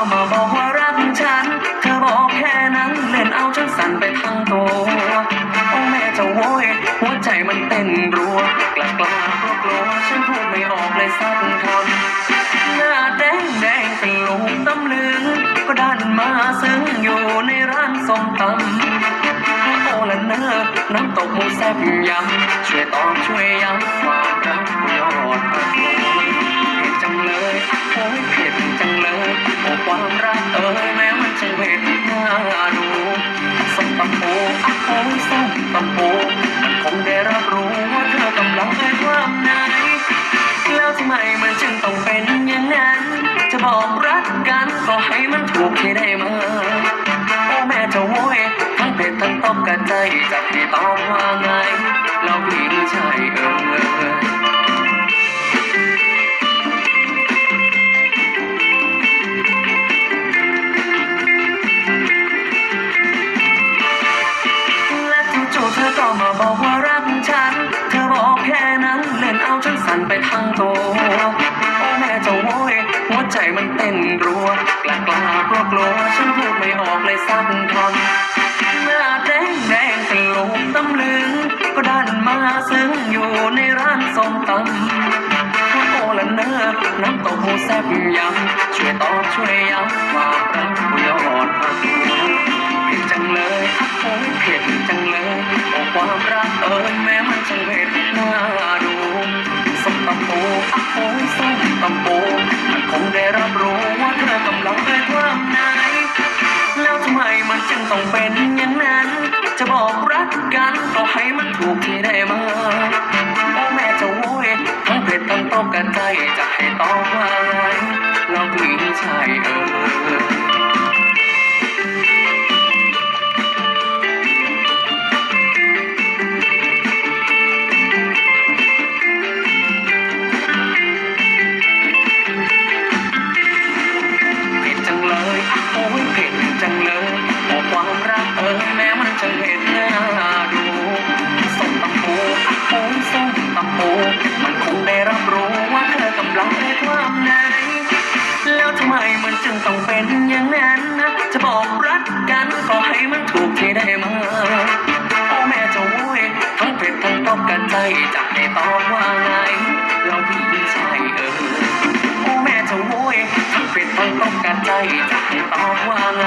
ก็มาบอกว่ารักฉัน เธอบอกแค่นั้นเล่นเอาฉันสั่นไปทั้งตัวโอ้แม่เจะโวยหัวใจมันเต้นรัวกล้ากล้ากลัวกลัวฉันพูดไม่ออกเลยสักคำหน้าแดงแดงเป็นลูกตำลึง ก็ดันมาซึ้งอยู่ในร้านส้มตำโอละเนอน้ำตกมูแซ่บยำช่วยตอบช่วยยำความรักยอดประโเผ็ดจังเลย ที่ได้มาโอ้แม่เจะโวยทั้งเผ็ดทั้งต้มกันใจจะให้ตอบว่าไงเราพี่ใช่เออและจู่ๆเธอก็มาบอกว่ารักฉัน เธอบอกแค่นั้นเล่นเอาฉันสั่นไปทั้งตัว โอ้แม่เจะโวยหัวใจมันเต้นรัว กล้ากล้ากลัวกลัวฉันพูดไม่ออกเลยสักคำหน้าแดงแดงเป็นลูกตำลึง ก็ดันมาซึ้งอยู่ในร้านส้มตำโอละเนอน้ำตกหูแซ่บยำช่วยตอบช่วยย้ำควารักยอดประตูเผ็ดจังเลยโอ้ยเผ็ดจังเลยโอ้ความรักเอ้ยแม้มัน จึงต้องเป็นอย่างนั้น จะบอกรักกันก็ให้มันถูกที่ได้มาโอ้แม่เจะโวยทั้งเผ็ดทั้งต้มกันใจจะให้ต้อบว่าไงเราพี่ชายเออ อแม้มันจะเผ็ดน่าดูส้มตำปูอะโอ้ส้มตำปูมันคงได้รับรู้ว่าเธอกำลังในความไหนแล้วทำไมมันจึงต้องเป็นอย่างนั้นนะจะบอกรักกันก็ให้มันถูกที่ได้มาโอ้แม่เจะโวยทั้งเผ็ดทั้งต้มกันใจจะให้ตอบว่าไงเราพี่ชายเออโอ้แม่เจะโวยทั้งเผ็ดทั้งต้มกันใจจะให้ตอบว่าไง